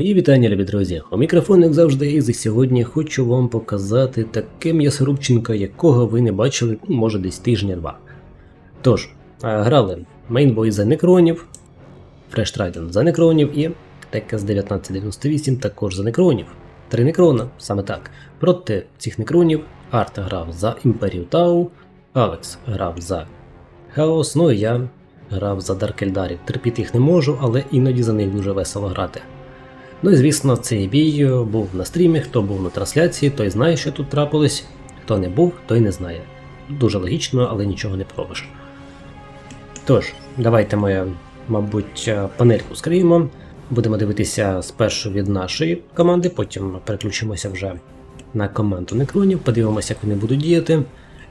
Мої вітання, любі друзі. У мікрофон, як завжди, і сьогодні хочу вам показати таке м'ясорубченка, якого ви не бачили, ну, може десь тижня-два. Тож, а, грали мейнбой за некронів, Fresh Trident за некронів і Текес 1998 також за некронів. Три некрона, саме так. Проти цих некронів Арт грав за Імперію Тау, Алекс грав за Хаос, ну і я грав за Дарк Ельдарів. Терпіти їх не можу, але іноді за них дуже весело грати. Ну і звісно, цей бій був на стрімі, хто був на трансляції, той знає, що тут трапилось, хто не був, той не знає. Дуже логічно, але нічого не пробиш. Тож, давайте ми, мабуть, панельку скриємо. Будемо дивитися спершу від нашої команди, потім переключимося вже на команду некронів, подивимося, як вони будуть діяти.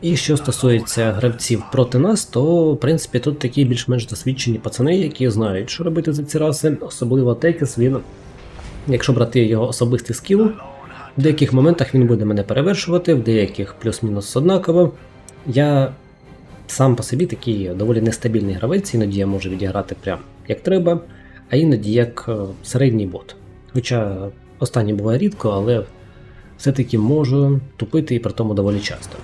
І що стосується гравців проти нас, то в принципі тут такі більш-менш досвідчені пацани, які знають, що робити за ці раси, особливо Текес, він, якщо брати його особистий скіл, в деяких моментах він буде мене перевершувати, в деяких плюс-мінус однаково. Я сам по собі такий доволі нестабільний гравець, іноді я можу відіграти прям як треба, а іноді як е, середній бот. Хоча останнє буває рідко, але все-таки можу тупити і при тому доволі часто.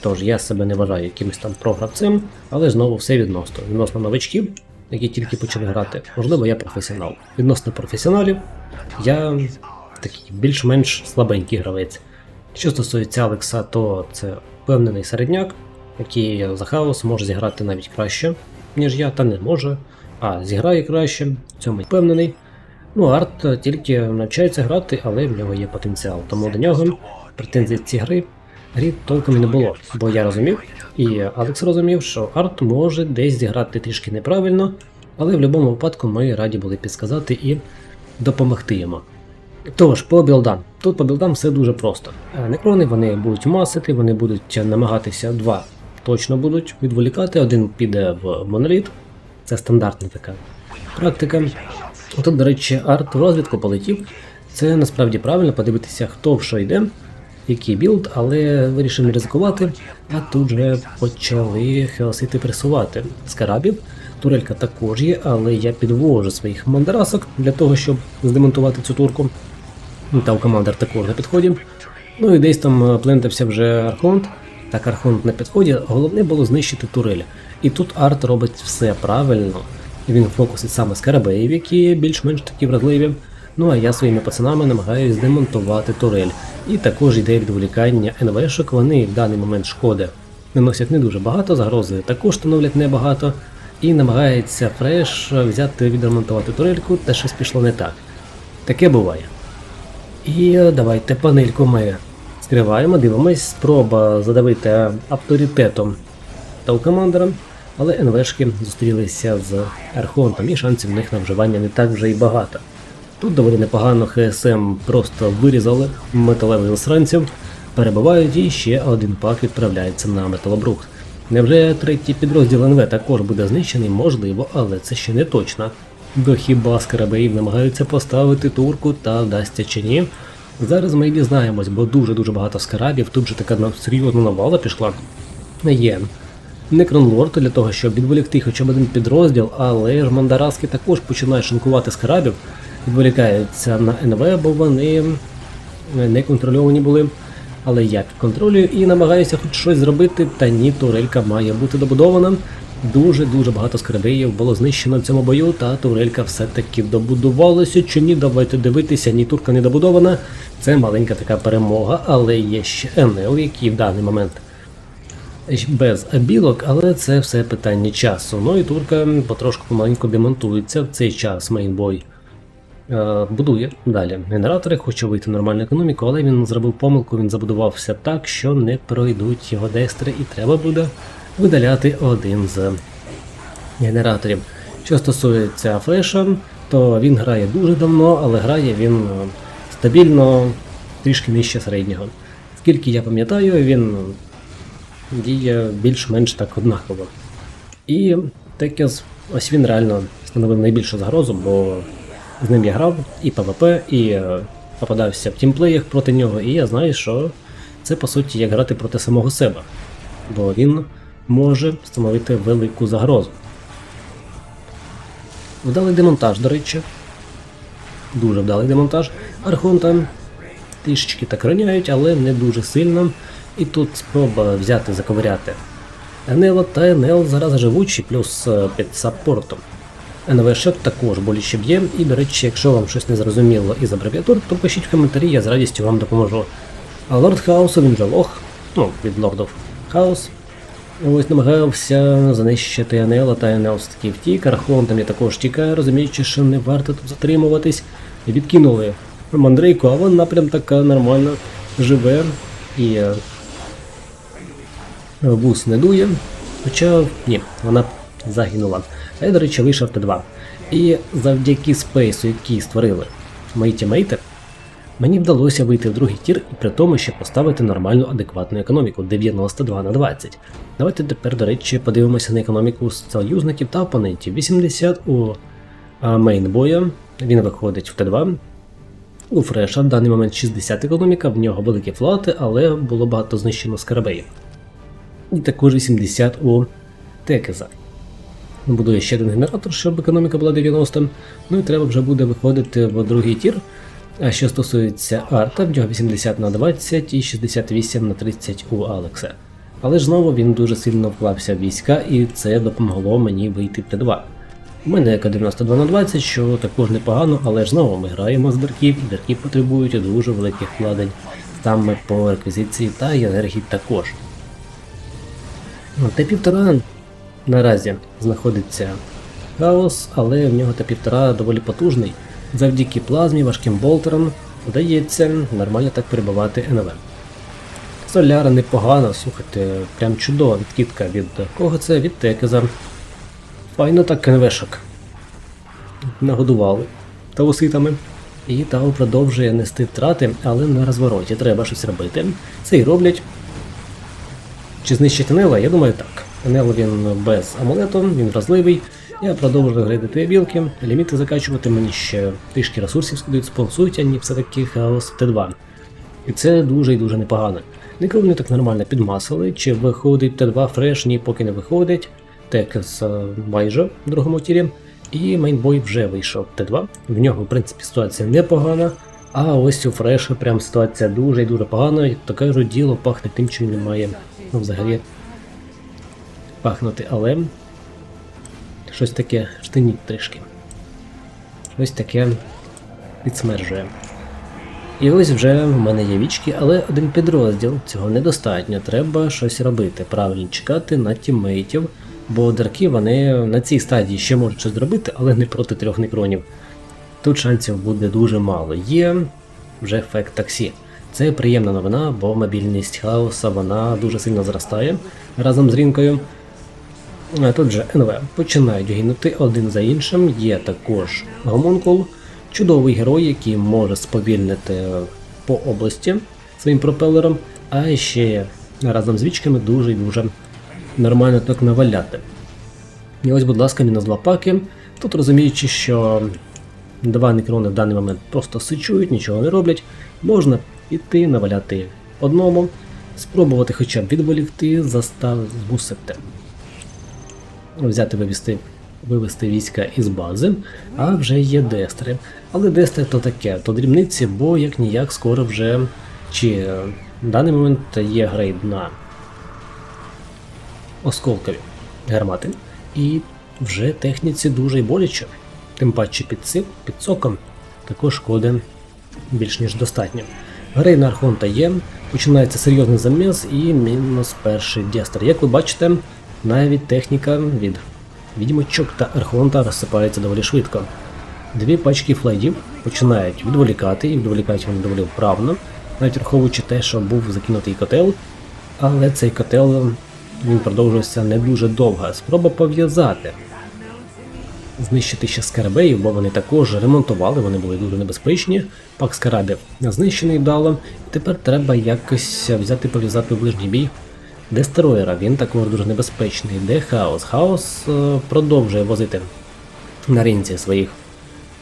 Тож я себе не вважаю якимось там програвцем, але знову все відносно. Відносно новачків, які тільки почали грати. Можливо, я професіонал. Відносно професіоналів, я такий більш-менш слабенький гравець. Що стосується Алекса, то це впевнений середняк, який за хаос може зіграти навіть краще, ніж я, та не може. А зіграє краще, в цьому впевнений. Ну, Арт тільки навчається грати, але в нього є потенціал. Тому до нього претензій в ці гри грі толком і не було. Бо я розумів, і Алекс розумів, що Арт може десь зіграти трішки неправильно, але в будь-якому випадку ми раді були підсказати і допомогти йому. Тож, по білдам. Тут по білдам все дуже просто. Е, Некрони вони будуть масити, вони будуть намагатися два точно будуть відволікати. Один піде в моноліт, це стандартна така практика. Тут, до речі, арт в розвідку полетів. Це насправді правильно подивитися, хто в що йде, який білд, але вирішив ризикувати, а тут же почали хеосити пресувати з карабів. Турелька також є, але я підвожу своїх мандарасок для того, щоб здемонтувати цю турку. Та у командир також на підході. Ну і десь там е, плентався вже Архонт. Так, Архонт на підході. Головне було знищити турель. І тут арт робить все правильно. Він фокусить саме скарабеїв, які більш-менш такі вразливі. Ну а я своїми пацанами намагаюсь демонтувати турель. І також йде відволікання НВшок, вони в даний момент шкоди наносять не дуже багато, загрози також становлять небагато. І намагається фреш взяти відремонтувати турельку, та щось пішло не так. Таке буває. І е, давайте панельку ми скриваємо, дивимось, спроба задавити авторитетом та Талкомандера, але НВшки зустрілися з Архонтом і шансів в них на вживання не так вже й багато. Тут доволі непогано ХСМ просто вирізали металевих засранців, перебивають і ще один пак відправляється на металобрухт. Невже третій підрозділ НВ також буде знищений? Можливо, але це ще не точно. Бо хіба скарабеїв намагаються поставити турку та вдасться чи ні? Зараз ми і дізнаємось, бо дуже-дуже багато скарабів, тут же така серйозна навала пішла. Є Некронлорд для того, щоб відволікти хоча б один підрозділ, але ж мандараски також починають шинкувати скарабів, відволікаються на НВ, бо вони не контрольовані були. Але я контролюю і намагаюся хоч щось зробити, та ні, турелька має бути добудована. Дуже-дуже багато скарабеїв було знищено в цьому бою, та турелька все-таки добудувалася. Чи ні, давайте дивитися, ні турка не добудована. Це маленька така перемога, але є ще НЛ, який в даний момент без білок, але це все питання часу. Ну і турка потрошку помаленьку демонтується в цей час мейнбой. Е, будує далі генератори, хоче вийти в нормальну економіку, але він зробив помилку, він забудувався так, що не пройдуть його дестри, і треба буде видаляти один з генераторів. Що стосується флеша, то він грає дуже давно, але грає він е, стабільно трішки нижче середнього. Скільки я пам'ятаю, він діє більш-менш так однаково. І Текес, ось він реально становив найбільшу загрозу, бо з ним я грав і ПВП, і е, попадався в тімплеях проти нього, і я знаю, що це по суті як грати проти самого себе, бо він може становити велику загрозу. Вдалий демонтаж, до речі. Дуже вдалий демонтаж. Архонта трішечки так роняють, але не дуже сильно. І тут спроба взяти, заковиряти Енела та Енел зараз живучі, плюс е, під саппортом. Шот також боліще б'є, і, до речі, якщо вам щось не зрозуміло із абревіатур, то пишіть в коментарі, я з радістю вам допоможу. А Лорд Хаусу він же лох, ну, від Лордов Хаус. Ось намагався знищити Енела та Енел таки втік, Архон там я також тікає, розуміючи, що не варто тут затримуватись. Відкинули Мандрейку, а вона прям така нормально живе і е, Бус не дує. Хоча ні, вона загинула. А я, до речі, вийшов Т2. І завдяки спейсу, який створили мої тімейти, мені вдалося вийти в другий тір і при тому ще поставити нормальну адекватну економіку 92 на 20. Давайте тепер, до речі, подивимося на економіку союзників та опонентів. 80 у мейнбоя, він виходить в Т2. У Фреша в даний момент 60 економіка, в нього великі флоти, але було багато знищено скарабеїв. І також 80 у Текеза. Будує ще один генератор, щоб економіка була 90. Ну і треба вже буде виходити в другий тір. А що стосується арта, в нього 80 на 20 і 68 на 30 у Алекса. Але ж знову він дуже сильно вклався в війська, і це допомогло мені вийти в Т2. У мене ека 92 на 20, що також непогано, але ж знову ми граємо з дерків, і дерки потребують дуже великих вкладень саме по реквізиції та енергії також. Ну, Т-1,5 наразі знаходиться хаос, але в нього Т-1,5 доволі потужний. Завдяки плазмі, важким болтерам вдається нормально так перебувати НВ. Соляра непогано, слухайте, прям чудова відкидка від кого це? Від Текеза. Файно так НВшок. Нагодували тауситами. І Тау продовжує нести втрати, але на розвороті треба щось робити. Це і роблять. Чи знищить Енела? Я думаю так. Енел він без амулету, він вразливий. Я продовжую грейдити білки, ліміти закачувати, мені ще трішки ресурсів скидають, спонсують, ані все-таки хаос Т2. І це дуже і дуже непогано. Некровні так нормально підмасили, чи виходить Т2 фреш, ні, поки не виходить. Текс майже в другому тірі. І мейнбой вже вийшов Т2. В нього, в принципі, ситуація непогана. А ось у Фреша прям ситуація дуже і дуже погана. Як то кажуть, діло пахне тим, чим не має ну, взагалі пахнути, але щось таке штиніть трішки. Щось таке підсмержує. І ось вже в мене є вічки, але один підрозділ цього недостатньо. Треба щось робити. Правильно чекати на тіммейтів, бо дерки вони на цій стадії ще можуть щось зробити, але не проти трьох некронів. Тут шансів буде дуже мало. Є вже ефект таксі. Це приємна новина, бо мобільність хаоса вона дуже сильно зростає разом з рінкою. Тут же НВ починають гинути один за іншим. Є також гомункул, чудовий герой, який може сповільнити по області своїм пропелером, а ще разом з вічками дуже дуже нормально так наваляти. І ось, будь ласка, мінус два паки. Тут розуміючи, що два некрони в даний момент просто сичують, нічого не роблять, можна піти, наваляти одному, спробувати хоча б відволікти, застав змусити взяти вивести, вивести війська із бази, а вже є дестри. Але дестри то таке, то дрібниці, бо як ніяк скоро вже чи е, в даний момент є грейд на осколкові гармати, і вже техніці дуже й боляче. Тим паче під цим, під соком також шкоди більш ніж достатньо. Грей на Архонта є, починається серйозний заміс і мінус перший дестер. Як ви бачите, навіть техніка від відьмачок та Архонта розсипається доволі швидко. Дві пачки флейдів починають відволікати, і відволікають вони доволі вправно, навіть враховуючи те, що був закинутий котел, але цей котел він продовжувався не дуже довго. Спроба пов'язати, знищити ще скарабеїв, бо вони також ремонтували, вони були дуже небезпечні. Пак скарабів знищений вдало, тепер треба якось взяти пов'язати в ближній бій. Дестероєра, він також дуже небезпечний. Де Хаос? Хаос е, продовжує возити на ринці своїх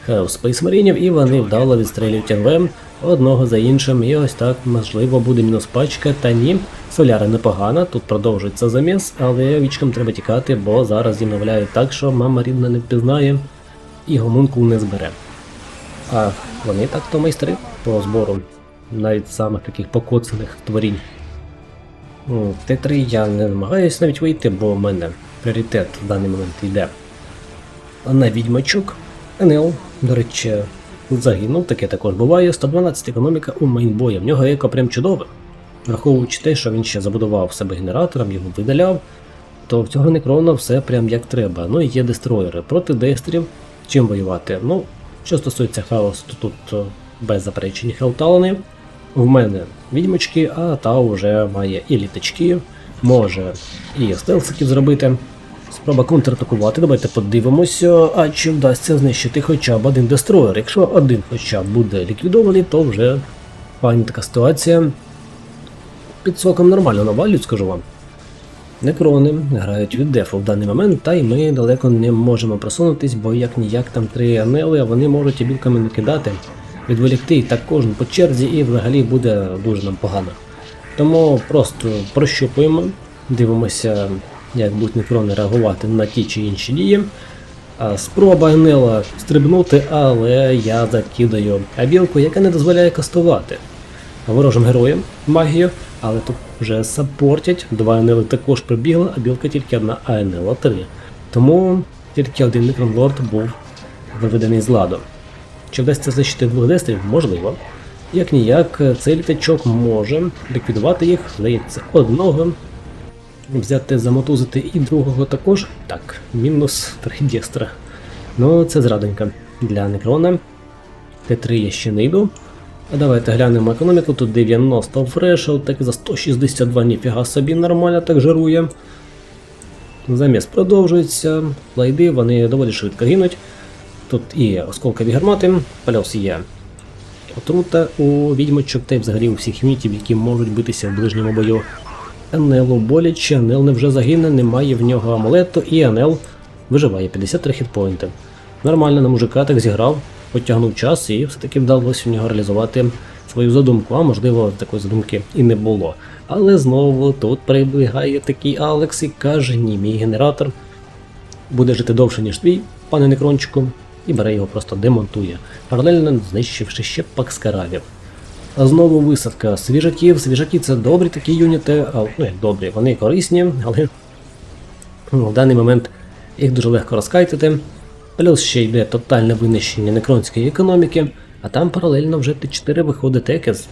Хаос Space і вони вдало відстрілюють НВ одного за іншим. І ось так, можливо, буде мінус пачка, та ні. Соляра непогана, тут продовжується заміс, але вічкам треба тікати, бо зараз їм навляють так, що мама рідна не впізнає і гомункул не збере. А вони так-то майстри по збору, навіть самих таких покоцаних творінь. Ну, Т3 я не намагаюсь навіть вийти, бо в мене пріоритет в даний момент йде на відьмачок. НЛ, до речі, загинув, таке також буває. 112 економіка у мейнбоя. В нього еко прям чудове. Враховуючи те, що він ще забудував себе генератором, його видаляв, то в цього некрона все прям як треба. Ну і є дестроєри. Проти дестрів чим воювати? Ну, що стосується хаосу, то тут е, без заперечень хелталани. В мене відьмачки, а та вже має і літачки, може і стелсиків зробити. Спроба контратакувати. Давайте подивимося, а чи вдасться знищити хоча б один дестроєр. Якщо один хоча б буде ліквідований, то вже пані така ситуація. Під соком нормально навалюють, скажу вам. Некрони грають від дефу в даний момент, та й ми далеко не можемо просунутись, бо як ніяк там три анели, а вони можуть і білками накидати, відволікти і так кожен по черзі, і взагалі буде дуже нам погано. Тому просто прощупуємо, дивимося, як будуть некрони реагувати на ті чи інші дії. Спроба Енела стрибнути, але я закидаю абілку, яка не дозволяє кастувати ворожим героям магію, але тут вже саппортять. Два Енели також прибігли, а білка тільки одна, а Енела три. Тому тільки один некронлорд був виведений з ладу. Чи вдасться знищити двох дестрів? Можливо. Як ніяк, цей літачок може ліквідувати їх, здається, одного. Взяти, замотузити і другого також. Так, мінус 3 дестра. Ну, це зрадонька для некрона. Т3 я ще не йду. А давайте глянемо економіку. Тут 90 фрешел, так за 162 ніфіга собі нормально так жарує. Заміс продовжується, лайди, вони доволі швидко гинуть. Тут і осколкові гармати, плюс є отрута у відьмочок та й взагалі у всіх юнітів, які можуть битися в ближньому бою. Енелу боляче, Енел не вже загине, немає в нього амулету, і Енел виживає 53 хітпоінти. Нормально на мужика так зіграв, потягнув час і все-таки вдалося в нього реалізувати свою задумку, а можливо такої задумки і не було. Але знову тут прибігає такий Алекс і каже, ні, мій генератор буде жити довше, ніж твій, пане Некрончику, і бере його просто демонтує, паралельно знищивши ще пакскаравів. А знову висадка свіжаків. Свіжаки це добрі такі юніти, ну як добрі, вони корисні, але ну, в даний момент їх дуже легко розкайтити. Плюс ще йде тотальне винищення некронської економіки, а там паралельно вже Т4 виходить Текес.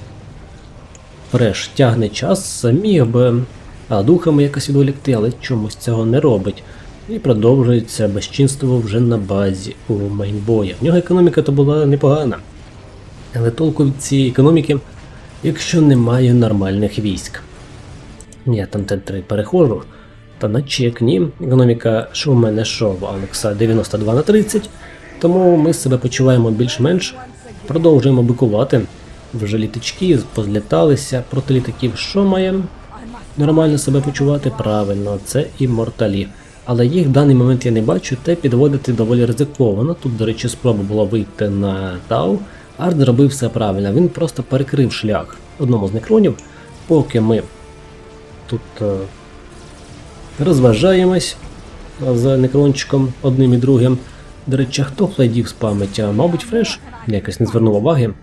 Фреш тягне час, міг би а духами якось відволікти, але чомусь цього не робить. І продовжується безчинство вже на базі у мейнбоя. В нього економіка то була непогана. Але толку від цієї економіки, якщо немає нормальних військ. Я там Т3 перехожу, та на чек ні. Економіка, що в мене, що в Алекса 92 на 30, тому ми себе почуваємо більш-менш. Продовжуємо бикувати. Вже літачки позліталися проти літаків. Що маємо? Нормально себе почувати правильно, це імморталі. Але їх в даний момент я не бачу, те підводити доволі ризиковано. Тут, до речі, спроба була вийти на Тау. Арт зробив все правильно, він просто перекрив шлях одному з некронів, поки ми тут е, розважаємось з некрончиком одним і другим. До речі, хто флейдів спамить? А, Мабуть, фреш якось не звернув уваги.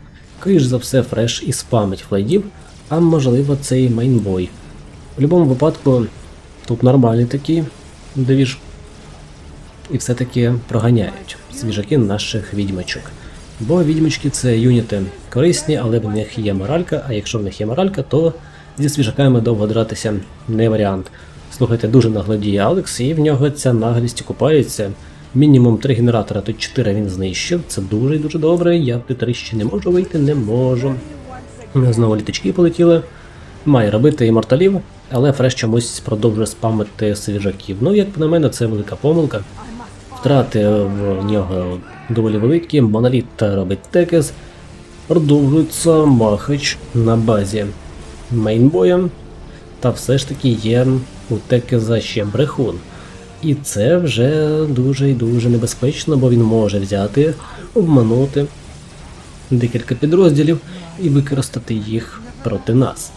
Скоріш за все, фреш і спамить флейдів, а можливо це і мейнбой. В будь-якому випадку тут нормальний такий двіж. І все-таки проганяють свіжаки наших відьмачок. Бо відьмачки це юніти корисні, але в них є моралька, а якщо в них є моралька, то зі свіжаками довго дратися не варіант. Слухайте, дуже нагладіє Алекс, і в нього ця наглість купається. Мінімум 3 генератора, то 4 він знищив. Це дуже і дуже добре. Я в Т3 ще не можу вийти, не можу. Знову літачки полетіли. Має робити іморталів, але Фреш чомусь продовжує спамити свіжаків. Ну, як на мене, це велика помилка. Втрати в нього доволі великі, моноліт робить текес. Продовжується махач на базі мейнбоя. Та все ж таки є у текеза ще брехун. І це вже дуже і дуже небезпечно, бо він може взяти, обманути декілька підрозділів і використати їх проти нас.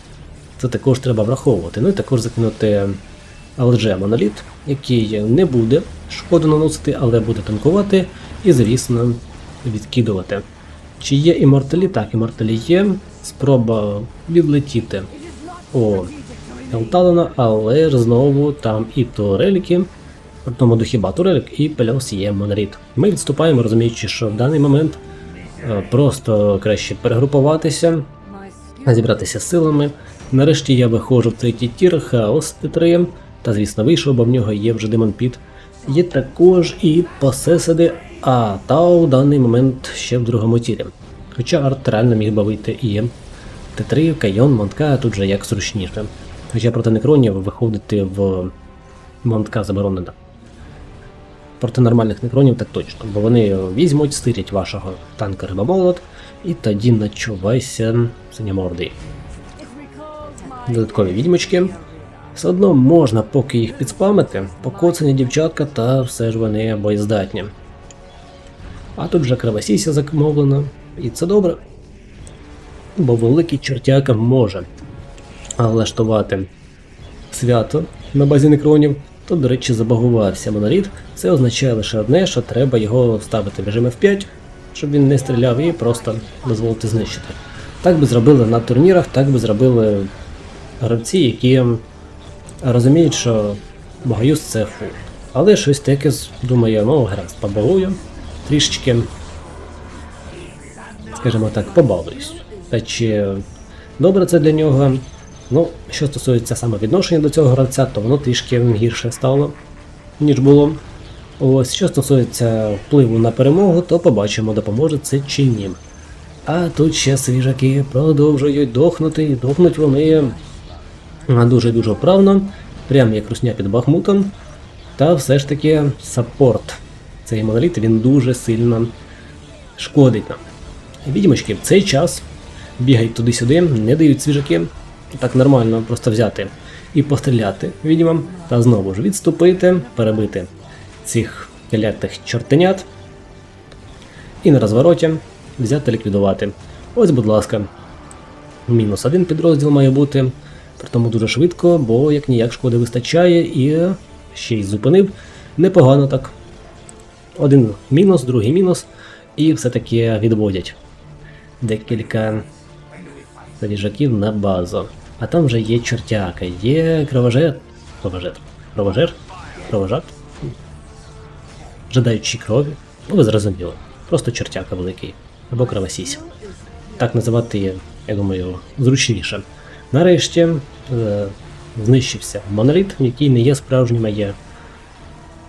Це також треба враховувати. Ну і також закинути LG моноліт, який не буде шкоду наносити, але буде танкувати і, звісно, відкидувати. Чи є іморталі? Так, іморталі є. Спроба відлетіти у Елталена, але знову там і турельки. При тому до хіба турелік і плюс є моноріт. Ми відступаємо, розуміючи, що в даний момент е, просто краще перегрупуватися, зібратися силами. Нарешті я виходжу в третій тір, хаос Т3, та звісно вийшов, бо в нього є вже Демон Піт. Є також і посесиди, а Тау в даний момент ще в другому тірі. Хоча арт реально міг би вийти і Т3, Кайон, Монтка, тут же як зручніше. Хоча проти некронів виходити в Монтка заборонено. Проти нормальних некронів так точно, бо вони візьмуть, стирять вашого танка рибомолот, і тоді начувайся синямордий. Додаткові відьмочки. Все одно можна поки їх підспамити, покоцані дівчатка, та все ж вони боєздатні. А тут вже кривосіся замовлено, і це добре. Бо великий чертяка може влаштувати свято на базі некронів, то, до речі, забагувався моноліт. Це означає лише одне, що треба його ставити в режим F5, щоб він не стріляв і просто дозволити знищити. Так би зробили на турнірах, так би зробили гравці, які розуміють, що Богаюз це фу. Але щось таке думає, ну гаразд, побалую, трішечки, скажімо так, побалуюсь. Та чи добре це для нього? Ну, що стосується саме відношення до цього гравця, то воно трішки гірше стало, ніж було. Ось, що стосується впливу на перемогу, то побачимо, допоможе це чи ні. А тут ще свіжаки продовжують дохнути, і дохнуть вони дуже-дуже вправно, прям як русня під Бахмутом. Та все ж таки саппорт. Цей моноліт він дуже сильно шкодить нам. Відьмочки в цей час бігають туди-сюди, не дають свіжаки. Так нормально просто взяти і постріляти відьмам, та знову ж відступити, перебити цих клятих чортенят. І на розвороті взяти ліквідувати. Ось, будь ласка, мінус один підрозділ має бути. При тому дуже швидко, бо як ніяк шкоди вистачає і ще й зупинив. Непогано так. Один мінус, другий мінус, і все-таки відводять декілька свіжаків на базу. А там вже є чортяка, є кровожет. Кровожет. Кровожер? Кровожат? Жадаючи крові. Ну ви зрозуміли. Просто чортяка великий. Або кровосісь. Так називати я думаю, зручніше. Нарешті знищився моноліт, який не є справжнім, є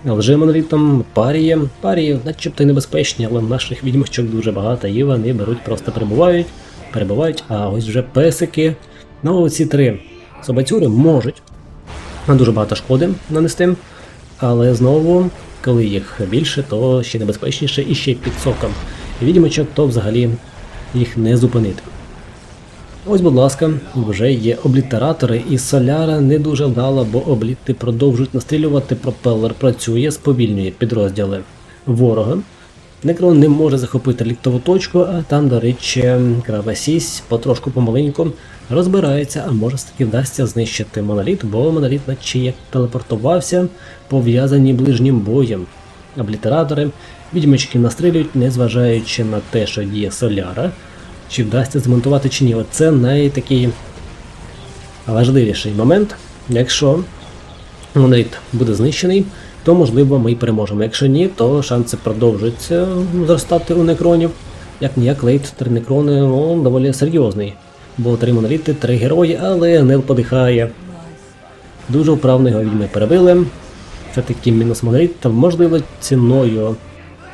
лжемонолітом, парієм. Парії начебто й небезпечні, але наших відьмочок дуже багато, і вони беруть, просто перебувають, перебувають, а ось вже песики. Ну, ці три собацюри можуть дуже багато шкоди нанести, але знову, коли їх більше, то ще небезпечніше і ще й під соком. Відьмочок, то взагалі їх не зупинити. Ось, будь ласка, вже є облітератори, і соляра не дуже вдала, бо обліти продовжують настрілювати. Пропелер працює, сповільнює підрозділи ворога. Некрон не може захопити ліктову точку, а там, до речі, Кравасісь потрошку помаленьку розбирається, а може таки вдасться знищити моноліт, бо моноліт наче як телепортувався, пов'язані ближнім боєм. Облітератори, відьмачки настрілюють, незважаючи на те, що є соляра. Чи вдасться змонтувати чи ні. Оце найтакий важливіший момент. Якщо моноліт буде знищений, то можливо ми й переможемо. Якщо ні, то шанси продовжуються зростати у некронів. Як ніяк лейт три некрони ну, доволі серйозний. Бо три моноліти, три герої, але Нел подихає. Дуже вправно його відьми перебили. Це такий мінус моноліт, та можливо ціною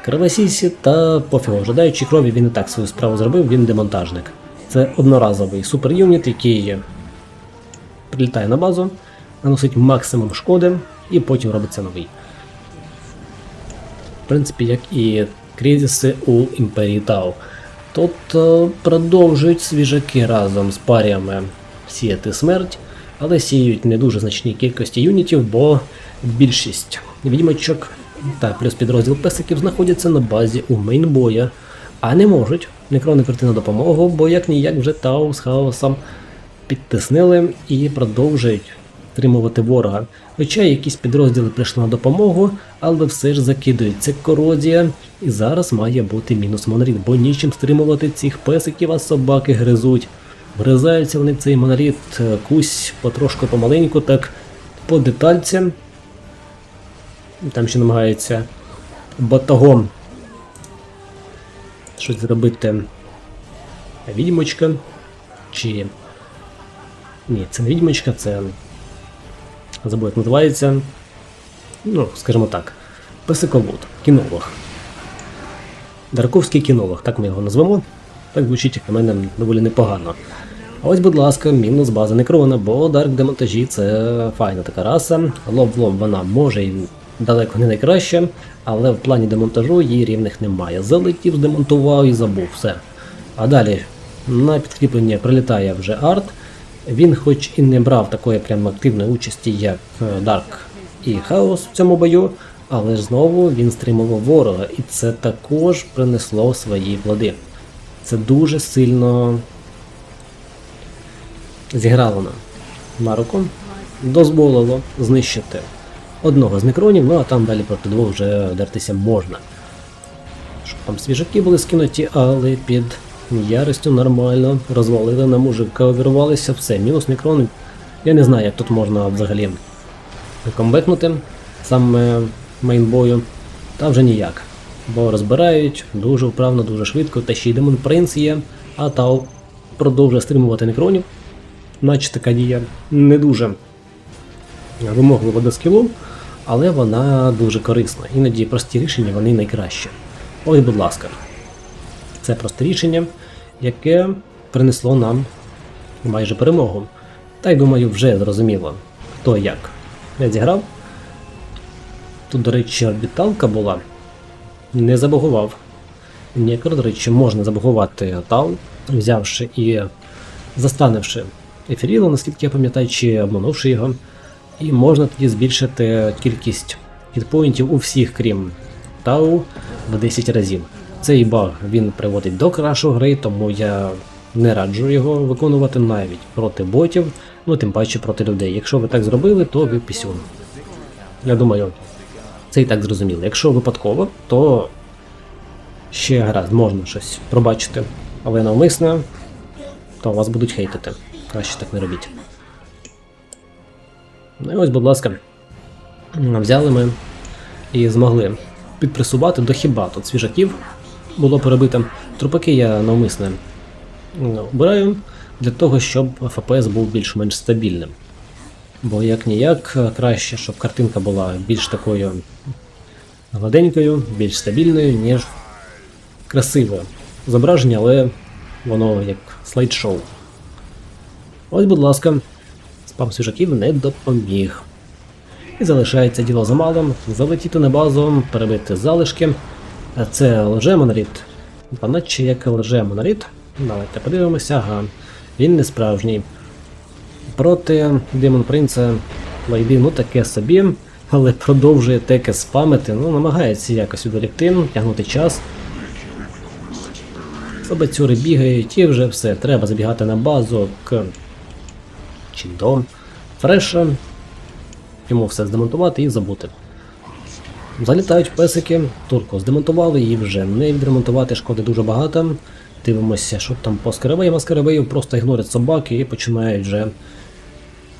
Кривосісі та пофігу, жадаючи крові, він і так свою справу зробив, він демонтажник. Це одноразовий суперюніт, який прилітає на базу, наносить максимум шкоди і потім робиться новий. В принципі, як і кризиси у Імперії Тау. Тут е, продовжують свіжаки разом з паріями сіяти смерть, але сіють не дуже значні кількості юнітів, бо більшість відьмачок та плюс підрозділ песиків знаходяться на базі у мейнбоя, а не можуть некрони прийти на допомогу, бо як ніяк вже Тау з хаосом підтиснили і продовжують стримувати ворога. Хоча якісь підрозділи прийшли на допомогу, але все ж закидується корозія, і зараз має бути мінус монорід, бо нічим стримувати цих песиків, а собаки гризуть. Вгризаються вони в цей монорід е, кусь потрошку помаленьку, так по детальцям. Там ще намагається батагом щось зробити відьмочка. Чи. Ні, це не відьмочка, це. Забув, як називається. Ну, скажімо так, песиковод, кінолог. Дарковський кінолог, так ми його назвемо. Так звучить, як на мене, доволі непогано. Ось, будь ласка, мінус база некрона, бо Дарк демонтажі це файна така раса. Лоб в вона може і далеко не найкраща, але в плані демонтажу її рівних немає. Залетів, здемонтував і забув все. А далі на підкріплення прилітає вже арт. Він, хоч і не брав такої прям активної участі, як е, Дарк і Хаос в цьому бою, але знову він стримував ворога, і це також принесло свої плоди. Це дуже сильно зіграло на руку, дозволило знищити одного з некронів, ну а там далі проти двох вже дертися можна. Щоб там свіжаки були скинуті, але під яростю нормально розвалили на мужика, увірвалися, все, мінус некрон. Я не знаю, як тут можна взагалі комбекнути саме мейнбою, та вже ніяк. Бо розбирають дуже вправно, дуже швидко, та ще й Демон Принц є, а Тау продовжує стримувати некронів. Наче така дія не дуже вимоглива до скілу, але вона дуже корисна. Іноді прості рішення вони найкращі. Ось, будь ласка, це просте рішення, яке принесло нам майже перемогу. Та й думаю, вже зрозуміло, хто як. Я зіграв. Тут, до речі, орбіталка була. Не забагував. Некро, до речі, можна забагувати таун, взявши і застанивши ефіріло, наскільки я пам'ятаю, чи обманувши його. І можна тоді збільшити кількість хітпоінтів у всіх, крім Тау, в 10 разів. Цей баг він приводить до крашу гри, тому я не раджу його виконувати навіть проти ботів, ну тим паче проти людей. Якщо ви так зробили, то ви пісюн. Я думаю, це і так зрозуміло. Якщо випадково, то ще гаразд, можна щось пробачити. Але навмисно, то вас будуть хейтити. Краще так не робіть. Ну і ось, будь ласка, взяли ми і змогли підпресувати до хіба тут свіжаків було перебито. Трупаки я навмисне ну, обираю для того, щоб ФПС був більш-менш стабільним. Бо як ніяк краще, щоб картинка була більш такою гладенькою, більш стабільною, ніж красиве зображення, але воно як слайд-шоу. Ось, будь ласка, спам свіжаків не допоміг. І залишається діло за малим, залетіти на базу, перебити залишки. Це лже-моноліт. Поначе як лже-моноліт. Давайте подивимося, ага. Він не справжній. Проти Демон Принца Лайди, ну таке собі, але продовжує теке спамити, ну намагається якось відволікти, тягнути час. Собацюри бігають і вже все. Треба забігати на базу к чи до фреша. Йому все здемонтувати і забути. Залітають песики, турку здемонтували, її вже не відремонтувати, шкоди дуже багато. Дивимося, що там по скарабеям, а скарабеїв просто ігнорять собаки і починають вже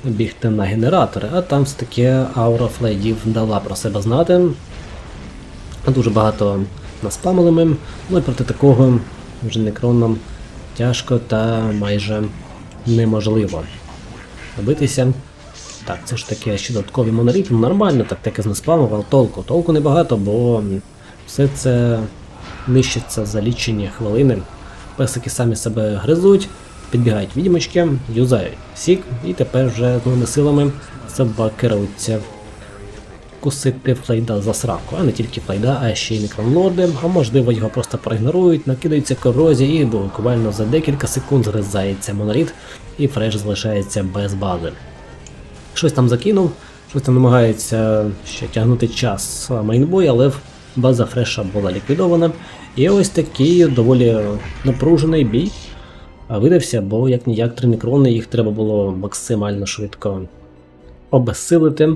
бігти на генератори, а там все таки аура флейдів дала про себе знати. Дуже багато наспамили ми, ну і проти такого вже некроном тяжко та майже неможливо битися. Так, це ж таке ще додаткові моноліт, ну нормально, так таке з неспамов, але толку. Толку небагато, бо все це нищиться за лічені хвилини. Песики самі себе гризуть, підбігають відьмочки, юзають сік, і тепер вже з новими силами собаки руться кусити флейда за сраку, а не тільки флейда, а ще й некронлорди, а можливо його просто проігнорують, накидаються корозії і буквально за декілька секунд зрізається моноліт, і фреш залишається без бази. Щось там закинув, щось там намагається ще тягнути час мейнбой, але база фреша була ліквідована. І ось такий доволі напружений бій видався, бо як ніяк три мікрони їх треба було максимально швидко обезсилити,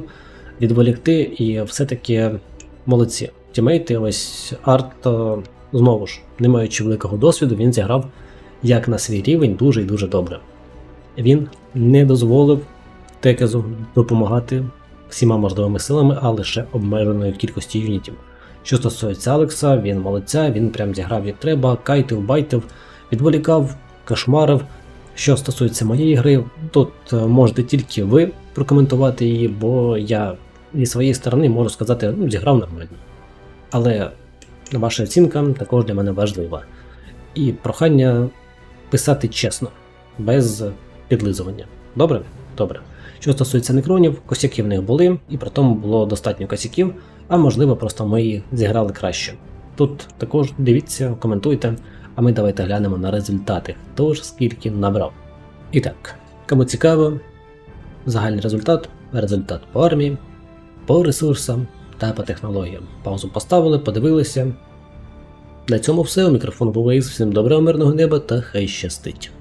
відволікти, і все-таки молодці. Тімейти, ось Арт, е, знову ж, не маючи великого досвіду, він зіграв як на свій рівень дуже і дуже добре. Він не дозволив Текезу допомагати всіма можливими силами, а лише обмеженою кількості юнітів. Що стосується Алекса, він молодця, він прям зіграв як треба, кайтив, байтив, відволікав, кошмарив. Що стосується моєї гри, тут е, можете тільки ви прокоментувати її, бо я зі своєї сторони можу сказати, ну, зіграв нормально. Але ваша оцінка також для мене важлива. І прохання писати чесно, без підлизування. Добре? Добре. Що стосується некронів, косяки в них були, і при тому було достатньо косяків, а можливо, просто ми зіграли краще. Тут також дивіться, коментуйте, а ми давайте глянемо на результати, хто ж скільки набрав. І так, кому цікаво, загальний результат, результат по армії, по ресурсам та по технологіям. Паузу поставили, подивилися. На цьому все. У мікрофон був Із. Всім доброго мирного неба та хай щастить.